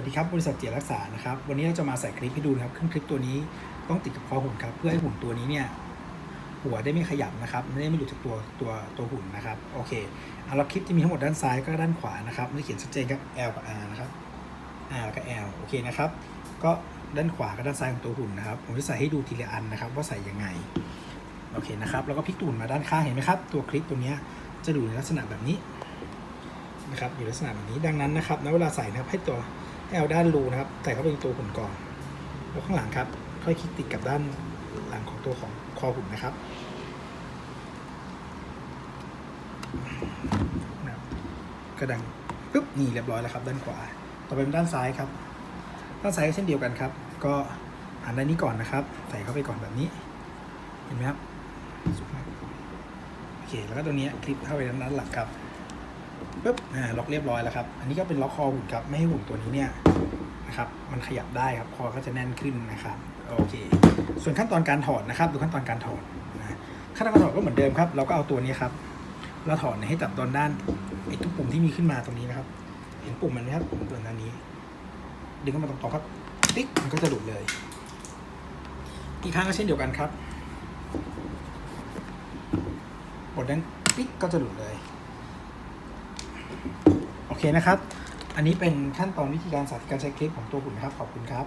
สวัสดีครับบริษัทเจียรักษานะครับวันนี้เราจะมาใส่คลิปให้ดูนะครับขึ้นคลิปตัวนี้ต้องติดกับคอหุ่นครับเพื่อให้หุ่นตัวนี้เนี่ยหัวได้ไม่ขยับนะครับไม่ได้ไม่หลุดจากตัวตัวตัวหุ่นนะครับโอเคเอาละคลิปที่มีทั้งหมดด้านซ้ายก็ด้านขวานะครับมันจะเขียนชัดเจนครับ L กับ R นะครับ R กับ L โอเคนะครับก็ด้านขวากับด้านซ้ายของตัวหุ่นนะครับผมจะใส่ให้ดูทีละอันนะครับว่าใส่ยังไงโอเคนะครับแล้วก็พลิกตูนมาด้านข้างเห็นไหมครับตัวคลิปตัวนี้จะอยู่ในลักษณะแบบนี้ นะครับอยู่ในลักษณะแบบนี้ดังนั้นนะครับณเวลาใส่นะครับให้ตัวให้เอาด้านรูนะครับใส่เข้าไปในตัวหุ่นก่อนแล้วข้างหลังครับ ค่อยคลิกติดกับด้านหลังของตัวของคอหุ่นนะครับนะกระดังปุ๊บนี่เรียบร้อยแล้วครับ ด้านขวา ต่อไปเป็นด้านซ้ายครับ ด้านซ้ายก็เช่นเดียวกันครับ ก็หันด้านนี้ก่อนนะครับ ใส่เข้าไปก่อนแบบนี้ เห็นไหมครับโอเค แล้วก็ตัวนี้คลิปเข้าไปด้านด้านหลังครับ ปุ๊บอ่าล็อกเรียบร้อยแล้วครับ อันนี้ก็เป็นล็อกคอหุ่นครับ ไม่ให้หุ่นตัวนี้เนี่ยนะครับ มันขยับได้ครับ คอก็จะแน่นขึ้นนะครับ โอเค ส่วนขั้นตอนการถอดนะครับ ดูขั้นตอนการถอดนะขั้นตอนการถอดก็เหมือนเดิมครับ เราก็เอาตัวนี้ครับ เราถอดให้จับตอนด้านไอ้ทุกปุ่มที่มีขึ้นมาตรงนี้นะครับ เห็นปุ่มมันไหมครับ ปุ่มตัวด้นนี้ ดึงเข้ามาตรงๆครับ ติ๊ก มันก็จะหลุดเลย อีกครั้งก็เช่นเดียวกันครับกดนั้นปิ๊ก ก็จะหลุดเลย โอเคนะครับ อันนี้เป็นขั้นตอนวิธีการสาธิตการใช้คลิปของตัวหุ่นนะครับ ขอบคุณครับ